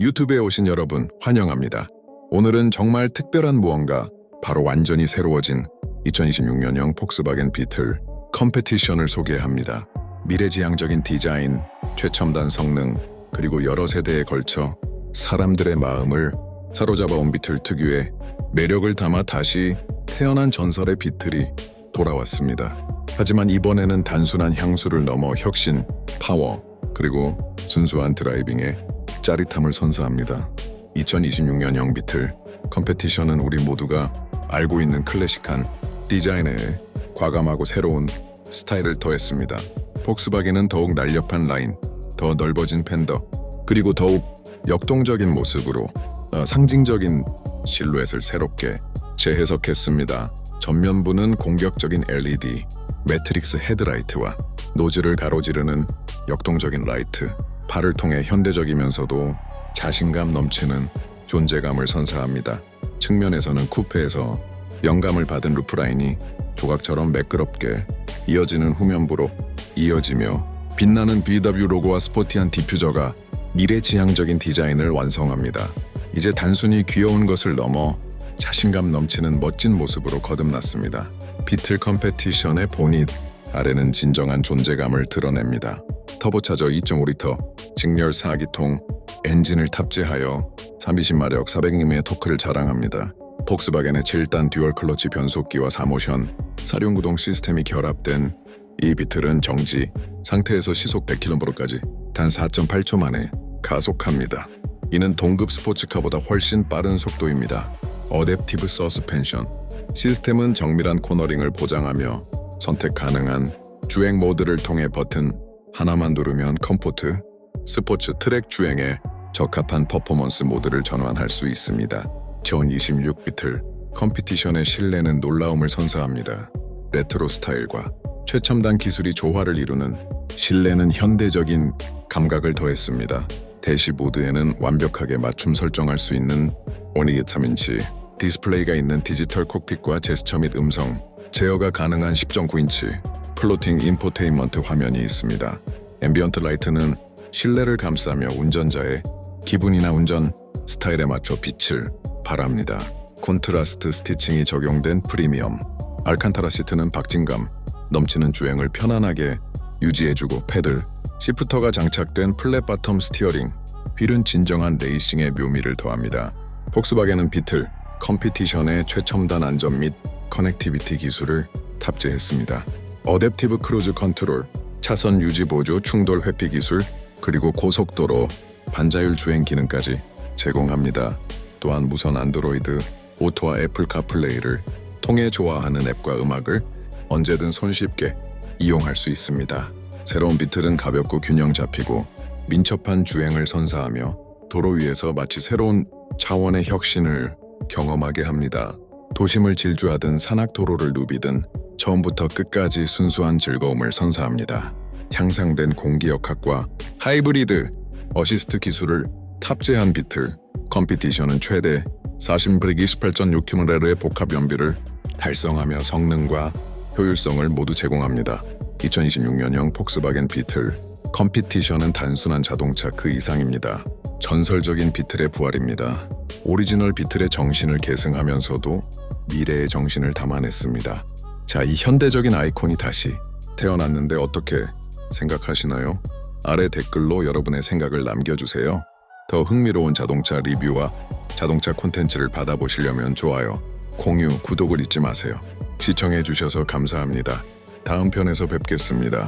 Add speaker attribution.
Speaker 1: 유튜브에 오신 여러분 환영합니다. 오늘은 정말 특별한 무언가 바로 완전히 새로워진 2026년형 폭스바겐 비틀 컴페티션을 소개합니다. 미래지향적인 디자인, 최첨단 성능, 그리고 여러 세대에 걸쳐 사람들의 마음을 사로잡아온 비틀 특유의 매력을 담아 다시 태어난 전설의 비틀이 돌아왔습니다. 하지만 이번에는 단순한 향수를 넘어 혁신, 파워, 그리고 순수한 드라이빙에 짜릿함을 선사합니다. 2026년형 비틀 컴페티션은 우리 모두가 알고 있는 클래식한 디자인에 과감하고 새로운 스타일을 더했습니다. 폭스바겐은 더욱 날렵한 라인, 더 넓어진 팬더, 그리고 더욱 역동적인 모습으로 어, 상징적인 실루엣을 새롭게 재해석했습니다. 전면부는 공격적인 LED, 매트릭스 헤드라이트와 노즐을 가로지르는 역동적인 라이트, 팔을 통해 현대적이면서도 자신감 넘치는 존재감을 선사합니다. 측면에서는 쿠페에서 영감을 받은 루프라인이 조각처럼 매끄럽게 이어지는 후면부로 이어지며 빛나는 BW 로고와 스포티한 디퓨저가 미래지향적인 디자인을 완성합니다. 이제 단순히 귀여운 것을 넘어 자신감 넘치는 멋진 모습으로 거듭났습니다. 비틀 컴페티션의 보닛 아래는 진정한 존재감을 드러냅니다. 터보차저 2.5리터 직렬 4기통 엔진을 탑재하여 320마력 400님의 토크를 자랑합니다. 폭스바겐의 7단 듀얼 클러치 변속기와 4모션 사륜구동 시스템이 결합된 이 비틀은 정지 상태에서 시속 100km까지 단 4.8초 만에 가속합니다. 이는 동급 스포츠카보다 훨씬 빠른 속도입니다. 어댑티브 서스펜션 시스템은 정밀한 코너링을 보장하며 선택 가능한 주행 모드를 통해 버튼 하나만 누르면 컴포트, 스포츠 트랙 주행에 적합한 퍼포먼스 모드를 전환할 수 있습니다. 전 26비틀 컴피티션의 실내는 놀라움을 선사합니다. 레트로 스타일과 최첨단 기술이 조화를 이루는 실내는 현대적인 감각을 더했습니다. 대시보드에는 완벽하게 맞춤 설정할 수 있는 오니기타민치 디스플레이가 있는 디지털 콕핏과 제스처 및 음성 제어가 가능한 10.9인치 플로팅 인포테인먼트 화면이 있습니다. 앰비언트 라이트는 실내를 감싸며 운전자의 기분이나 운전 스타일에 맞춰 빛을 발합니다. 콘트라스트 스티칭이 적용된 프리미엄 알칸타라 시트는 박진감 넘치는 주행을 편안하게 유지해주고 패들 시프터가 장착된 플랫 바텀 스티어링 휠은 진정한 레이싱의 묘미를 더합니다. 폭스바겐은 비틀 컴피티션의 최첨단 안전 및 커넥티비티 기술을 탑재했습니다. 어댑티브 크루즈 컨트롤, 차선 유지 보조 충돌 회피 기술, 그리고 고속도로 반자율 주행 기능까지 제공합니다. 또한 무선 안드로이드, 오토와 애플 카플레이를 통해 좋아하는 앱과 음악을 언제든 손쉽게 이용할 수 있습니다. 새로운 비틀은 가볍고 균형 잡히고 민첩한 주행을 선사하며 도로 위에서 마치 새로운 차원의 혁신을 경험하게 합니다. 도심을 질주하든 산악 도로를 누비든 처음부터 끝까지 순수한 즐거움을 선사합니다. 향상된 공기역학과 하이브리드 어시스트 기술을 탑재한 비틀 컴피티션은 최대 40V28.6km의 복합 연비를 달성하며 성능과 효율성을 모두 제공합니다. 2026년형 폭스바겐 비틀 컴피티션은 단순한 자동차 그 이상입니다. 전설적인 비틀의 부활입니다. 오리지널 비틀의 정신을 계승하면서도 미래의 정신을 담아냈습니다. 자, 이 현대적인 아이콘이 다시 태어났는데 어떻게 생각하시나요? 아래 댓글로 여러분의 생각을 남겨주세요. 더 흥미로운 자동차 리뷰와 자동차 콘텐츠를 받아보시려면 좋아요, 공유, 구독을 잊지 마세요. 시청해주셔서 감사합니다. 다음 편에서 뵙겠습니다.